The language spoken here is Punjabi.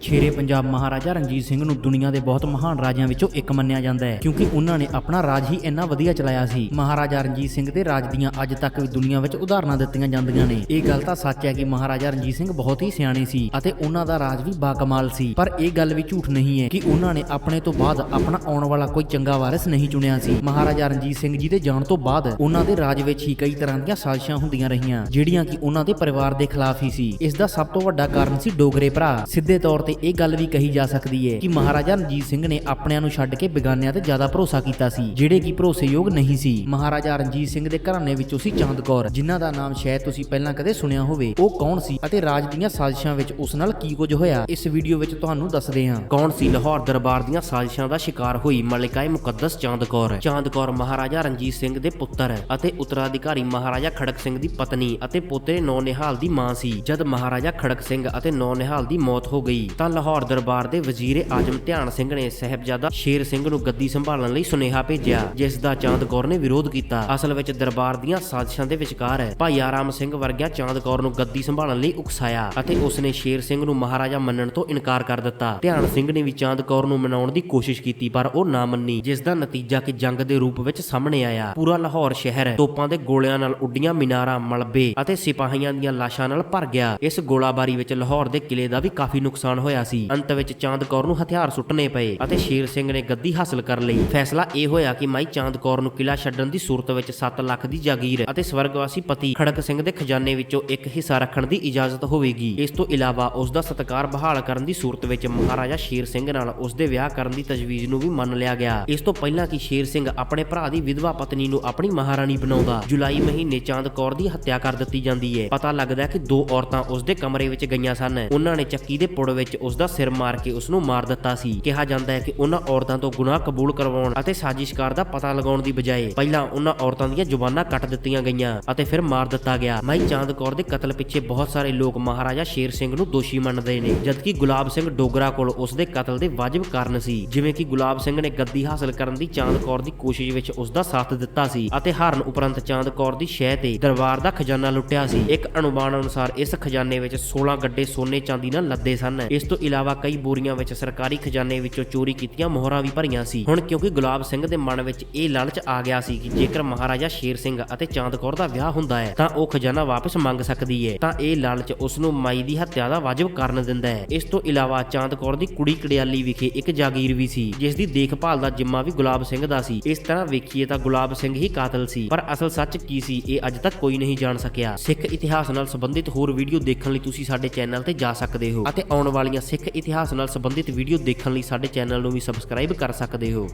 ਸ਼ੇਰੇ ਪੰਜਾਬ ਮਹਾਰਾਜਾ ਰਣਜੀਤ ਸਿੰਘ ਨੂੰ ਦੁਨੀਆ ਦੇ ਬਹੁਤ ਮਹਾਨ ਰਾਜਿਆਂ ਵਿੱਚੋਂ ਇੱਕ ਮੰਨਿਆ ਜਾਂਦਾ ਹੈ, ਕਿਉਂਕਿ ਉਹਨਾਂ ਨੇ ਆਪਣਾ ਰਾਜ ਹੀ ਇੰਨਾ ਵਧੀਆ ਚਲਾਇਆ ਸੀ। ਮਹਾਰਾਜਾ ਰਣਜੀਤ ਸਿੰਘ ਦੇ ਰਾਜ ਦੀਆਂ ਅੱਜ ਤੱਕ ਵੀ ਦੁਨੀਆ ਵਿੱਚ ਉਦਾਹਰਨਾਂ ਦਿੱਤੀਆਂ ਜਾਂਦੀਆਂ ਨੇ। ਇਹ ਗੱਲ ਤਾਂ ਸੱਚ ਹੈ ਕਿ ਮਹਾਰਾਜਾ ਰਣਜੀਤ ਸਿੰਘ ਬਹੁਤ ਹੀ ਸਿਆਣੇ ਸੀ ਅਤੇ ਉਹਨਾਂ ਦਾ ਰਾਜ ਵੀ ਬਾਕਮਾਲ ਸੀ। ਪਰ ਇਹ ਗੱਲ ਵੀ ਝੂਠ ਨਹੀਂ ਹੈ ਕਿ ਉਹਨਾਂ ਨੇ ਆਪਣੇ ਤੋਂ ਬਾਅਦ ਆਪਣਾ ਆਉਣ ਵਾਲਾ ਕੋਈ ਚੰਗਾ ਵਾਰਿਸ ਨਹੀਂ ਚੁਣਿਆ ਸੀ। ਮਹਾਰਾਜਾ ਰਣਜੀਤ ਸਿੰਘ ਜੀ ਦੇ ਜਾਣ ਤੋਂ ਬਾਅਦ ਉਹਨਾਂ ਦੇ ਰਾਜ ਵਿੱਚ ਹੀ ਕਈ ਤਰ੍ਹਾਂ ਦੀਆਂ ਸਾਜ਼ਿਸ਼ਾਂ ਹੁੰਦੀਆਂ ਰਹੀਆਂ, ਜਿਹੜੀਆਂ ਕਿ ਉਹਨਾਂ ਦੇ ਪਰਿਵਾਰ ਦੇ ਖਿਲਾਫ ਹੀ ਸੀ। ਇਸ ਦਾ ਸਭ ਤੋਂ ਵੱਡਾ ਕਾਰਨ ਸੀ ਡੋਗਰੇ ਭਰਾ। ਸਿੱਧੇ ਤੌਰ ਤੇ ਇਹ ਗੱਲ ਵੀ ਕਹੀ ਜਾ ਸਕਦੀ ਹੈ ਕਿ ਮਹਾਰਾਜਾ ਰਣਜੀਤ ਸਿੰਘ ਨੇ ਆਪਣਿਆਂ ਨੂੰ ਛੱਡ ਕੇ ਬੇਗਾਨਿਆਂ ਤੇ ਜ਼ਿਆਦਾ ਭਰੋਸਾ ਕੀਤਾ ਸੀ, ਜਿਹੜੇ ਕਿ ਭਰੋਸੇਯੋਗ ਨਹੀਂ ਸੀ। ਮਹਾਰਾਜਾ ਰਣਜੀਤ ਸਿੰਘ ਦੇ ਘਰਾਣੇ ਵਿੱਚੋਂ ਸੀ ਚੰਦ ਕੌਰ, ਜਿਨ੍ਹਾਂ ਦਾ ਨਾਮ ਸ਼ਾਇਦ ਤੁਸੀਂ ਪਹਿਲਾਂ ਕਦੇ ਸੁਣਿਆ ਹੋਵੇ। ਉਹ ਕੌਣ ਸੀ ਅਤੇ ਰਾਜ ਦੀਆਂ ਸਾਜ਼ਿਸ਼ਾਂ ਵਿੱਚ ਉਸ ਨਾਲ ਕੀ ਕੁਝ ਹੋਇਆ? ਇਸ ਵੀਡੀਓ ਵਿੱਚ ਤੁਹਾਨੂੰ ਦੱਸਦੇ ਹਾਂ। ਕੌਣ ਸੀ ਲਾਹੌਰ ਦਰਬਾਰ ਦੀਆਂ ਸਾਜ਼ਿਸ਼ਾਂ ਦਾ ਸ਼ਿਕਾਰ ਹੋਈ ਮਲਿਕਾਏ ਮੁਕੱਦਸ ਚਾਂਦ ਕੌਰ? ਚਾਂਦ ਕੌਰ ਮਹਾਰਾਜਾ ਰਣਜੀਤ ਸਿੰਘ ਦੇ ਪੁੱਤਰ ਅਤੇ ਉਤਰਾਧਿਕਾਰੀ ਮਹਾਰਾਜਾ ਖੜਕ ਸਿੰਘ ਦੀ ਪਤਨੀ ਅਤੇ ਪੋਤੇ ਨੌ ਨਿਹਾਲ ਦੀ ਮਾਂ ਸੀ। ਜਦ ਮਹਾਰਾਜਾ ਖੜਕ ਸਿੰਘ ਅਤੇ ਨੌ ਨਿਹਾਲ ਦੀ ਮੌਤ ਹੋ ਗਈ ਤਾਂ ਲਾਹੌਰ ਦਰਬਾਰ ਦੇ ਵਜ਼ੀਰ ਆਜਮ ਧਿਆਨ ਸਿੰਘ ਨੇ ਸਹਿਬਜ਼ਾਦਾ ਸ਼ੇਰ ਸਿੰਘ ਨੂੰ ਗੱਦੀ ਸੰਭਾਲਣ ਲਈ ਸੁਨੇਹਾ ਭੇਜਿਆ, ਜਿਸ ਦਾ ਚਾਂਦ ਕੌਰ ਨੇ ਵਿਰੋਧ ਕੀਤਾ। ਅਸਲ ਵਿੱਚ ਦਰਬਾਰ ਦੀਆਂ ਸਾਜ਼ਿਸ਼ਾਂ ਦੇ ਵਿਚਕਾਰ ਹੈ ਭਾਈ ਆਰਾਮ ਸਿੰਘ ਵਰਗਿਆ ਚਾਂਦ ਕੌਰ ਨੂੰ ਗੱਦੀ ਸੰਭਾਲਣ ਲਈ ਉਕਸਾਇਆ ਅਤੇ ਉਸਨੇ ਸ਼ੇਰ ਸਿੰਘ ਨੂੰ ਮਹਾਰਾਜਾ ਮੰਨਣ ਤੋਂ ਇਨਕਾਰ ਕਰ ਦਿੱਤਾ। ਧਿਆਨ ਸਿੰਘ ਨੇ ਵੀ ਚਾਂਦ ਕੌਰ ਨੂੰ ਮਨਾਉਣ ਦੀ ਕੋਸ਼ਿਸ਼ ਕੀਤੀ, ਪਰ ਉਹ ਨਾ ਮੰਨੀ, ਜਿਸ ਦਾ ਨਤੀਜਾ ਕਿ ਜੰਗ ਦੇ ਰੂਪ ਵਿੱਚ ਸਾਹਮਣੇ ਆਇਆ। ਪੂਰਾ ਲਾਹੌਰ ਸ਼ਹਿਰ ਤੋਪਾਂ ਦੇ ਗੋਲਿਆਂ ਨਾਲ ਉੱਡੀਆਂ, ਮੀਨਾਰਾਂ, ਮਲਬੇ ਅਤੇ ਸਿਪਾਹੀਆਂ ਦੀਆਂ ਲਾਸ਼ਾਂ ਨਾਲ ਭਰ ਗਿਆ। ਇਸ ਗੋਲਾਬਾਰੀ ਵਿੱਚ ਲਾਹੌਰ ਦੇ ਕਿਲੇ ਦਾ ਵੀ ਕਾਫੀ ਨੁਕਸਾਨ ਹੋਇਆ ਸੀ। ਅੰਤ ਵਿੱਚ ਚਾਂਦ ਕੌਰ ਨੂੰ ਹਥਿਆਰ ਸੁੱਟਣੇ ਪਏ ਅਤੇ ਸ਼ੇਰ ਸਿੰਘ ਨੇ ਗੱਦੀ ਹਾਸਲ ਕਰ ਲਈ। ਫੈਸਲਾ ਇਹ ਹੋਇਆ ਕਿ ਮਾਈ ਚਾਂਦ ਕੌਰ ਨੂੰ ਕਿਲਾ ਛੱਡਣ ਦੀ ਸੂਰਤ ਵਿੱਚ 7 ਲੱਖ ਦੀ ਜਾਗੀਰ ਅਤੇ ਸਵਰਗਵਾਸੀ ਪਤੀ ਖੜਕ ਸਿੰਘ ਦੇ ਖਜ਼ਾਨੇ ਵਿੱਚੋਂ ਇੱਕ ਹਿੱਸਾ ਰੱਖਣ ਦੀ ਇਜਾਜ਼ਤ ਹੋਵੇਗੀ। ਇਸ ਤੋਂ ਇਲਾਵਾ ਉਸ ਦਾ ਸਤਕਾਰ ਬਹਾਲ ਕਰਨ ਦੀ ਸੂਰਤ ਵਿੱਚ ਮਹਾਰਾਜਾ ਸ਼ੇਰ ਸਿੰਘ ਨਾਲ ਉਸ ਦੇ ਵਿਆਹ ਕਰਨ ਦੀ ਤਜਵੀਜ਼ ਨੂੰ ਵੀ ਮੰਨ ਲਿਆ ਗਿਆ। ਇਸ ਤੋਂ ਪਹਿਲਾਂ ਕਿ ਸ਼ੇਰ ਸਿੰਘ ਆਪਣੇ ਭਰਾ ਦੀ ਵਿਧਵਾ ਪਤਨੀ ਨੂੰ ਆਪਣੀ ਮਹਾਰਾਣੀ ਬਣਾਉਂਦਾ। ਜੁਲਾਈ ਮਹੀਨੇ ਚਾਂਦ ਕੌਰ ਦੀ ਹੱਤਿਆ ਕਰ ਦਿੱਤੀ ਜਾਂਦੀ ਹੈ। ਪਤਾ ਲੱਗਦਾ ਹੈ ਕਿ ਦੋ ਔਰਤਾਂ ਉਸ ਦੇ ਕਮਰੇ ਵਿੱਚ ਗਈਆਂ ਸਨ। ਉਹਨਾਂ ਨੇ ਚੱਕੀ ਦੇ ਪੁੜ ਵਿੱਚ ਉਸ ਦਾ ਸਿਰ ਮਾਰ ਕੇ ਉਸ ਨੂੰ ਮਾਰ ਦਿੱਤਾ ਸੀ। ਕਿਹਾ ਜਾਂਦਾ ਹੈ ਕਿ ਉਹਨਾਂ ਔਰਤਾਂ ਤੋਂ ਗੁਨਾਹ ਕਬੂਲ ਕਰਵਾਉਣ ਅਤੇ ਸਾਜ਼ਿਸ਼ਕਾਰ ਦਾ ਪਤਾ ਲਗਾਉਣ ਦੀ ਬਜਾਏ ਪਹਿਲਾਂ ਉਹਨਾਂ ਔਰਤਾਂ ਦੀਆਂ ਜ਼ੁਬਾਨਾਂ ਕੱਟ ਦਿੱਤੀਆਂ ਗਈਆਂ ਅਤੇ ਫਿਰ ਮਾਰ ਦਿੱਤਾ ਗਿਆ। ਮਾਈ ਚਾਂਦ ਕੌਰ ਦੇ ਕਤਲ ਪਿੱਛੇ ਬਹੁਤ ਸਾਰੇ ਲੋਕ ਮਹਾਰਾਜਾ ਸ਼ੇਰ ਸਿੰਘ ਨੂੰ ਦੋਸ਼ੀ ਮੰਨਦੇ ਨੇ, ਜਦਕਿ ਗੁਲਾਬ ਸਿੰਘ ਡੋਗਰਾ ਕੋਲ ਉਸ ਦੇ ਕਤਲ ਦੇ ਵਾਜਬ ਕਾਰਨ ਸੀ। ਜਿਵੇਂ ਕਿ ਗੁਲਾਬ ਸਿੰਘ ਨੇ ਗੱਦੀ ਹਾਸਲ ਕਰਨ ਦੀ ਚਾਂਦ ਕੌਰ ਦੀ ਕੋਸ਼ਿਸ਼ ਵਿੱਚ ਉਸ ਦਾ ਸਾਥ ਦਿੱਤਾ ਸੀ ਅਤੇ ਹਾਰਨ ਉਪਰੰਤ ਚਾਂਦ ਕੌਰ ਦੀ ਸ਼ਹਿ ਤੇ ਦਰਬਾਰ ਦਾ ਖਜ਼ਾਨਾ ਲੁੱਟਿਆ ਸੀ। ਇੱਕ ਅਨੁਮਾਨ ਅਨੁਸਾਰ ਇਸ ਖਜ਼ਾਨੇ ਵਿੱਚ 16 ਗੱਡੇ ਸੋਨੇ ਚਾਂਦੀ ਨਾਲ ਲੱਦੇ ਸਨ। ਇਸ ਤੋਂ ਇਲਾਵਾ ਕਈ ਬੋਰੀਆਂ ਵਿੱਚ ਸਰਕਾਰੀ ਖਜ਼ਾਨੇ ਵਿੱਚੋਂ ਚੋਰੀ ਕੀਤੀਆਂ ਮੋਹਰਾਂ ਵੀ ਭਰੀਆਂ ਸੀ। ਹੁਣ ਕਿਉਂਕਿ ਗੁਲਾਬ ਸਿੰਘ ਦੇ ਮਨ ਵਿੱਚ ਇਹ ਲਾਲਚ ਆ ਗਿਆ ਸੀ ਕਿ ਜੇਕਰ ਮਹਾਰਾਜਾ ਸ਼ੇਰ ਸਿੰਘ ਅਤੇ ਚਾਂਦ ਕੌਰ ਦਾ ਵਿਆਹ ਹੁੰਦਾ ਹੈ, ਤਾਂ ਉਹ ਖਜ਼ਾਨਾ ਵਾਪਸ ਮੰਗ ਸਕਦੀ ਹੈ ਤਾਂ ਇਹ ਲਾਲਚ ਉਸ ਨੂੰ ਮਾਈ ਦੀ ਹੱਤਿਆ ਦਾ ਵਾਜਬ ਕਾਰਨ ਦਿੰਦਾ ਹੈ। ਇਸ ਤੋਂ ਇਲਾਵਾ ਚਾਂਦ ਕੌਰ ਦੀ ਕੁੜੀ ਕੜਿਆਲੀ ਵਿਖੇ ਇੱਕ ਜਾਗੀਰ ਵੀ ਸੀ, ਜਿਸ ਦੀ ਦੇਖਭਾਲ ਦਾ ਜਿੰਮਾ ਵੀ ਗੁਲਾਬ ਸਿੰਘ ਦਾ ਸੀ। ਇਸ ਤਰ੍ਹਾਂ ਵੇਖੀਏ ਤਾਂ ਗੁਲਾਬ ਸਿੰਘ ਹੀ ਕਾਤਲ ਸੀ। ਪਰ ਅਸਲ ਸੱਚ ਕੀ ਸੀ, ਇਹ ਅੱਜ ਤੱਕ ਕੋਈ ਨਹੀਂ ਜਾਣ ਸਕਿਆ। ਸਿੱਖ ਇਤਿਹਾਸ ਨਾਲ ਸੰਬੰਧਿਤ ਹੋਰ ਵੀਡੀਓ ਦੇਖਣ ਲਈ ਤੁਸੀਂ ਸਾਡੇ ਚੈਨਲ ਤੇ ਜਾ ਸਕਦੇ ਹੋ ਅਤੇ ਆਉਣ ਵਾਲੀਆਂ ਸਿੱਖ ਇਤਿਹਾਸ ਨਾਲ ਸੰਬੰਧਿਤ ਵੀਡੀਓ ਦੇਖਣ ਲਈ ਸਾਡੇ ਚੈਨਲ ਨੂੰ ਵੀ ਸਬਸਕ੍ਰਾਈਬ ਕਰ ਸਕਦੇ ਹੋ।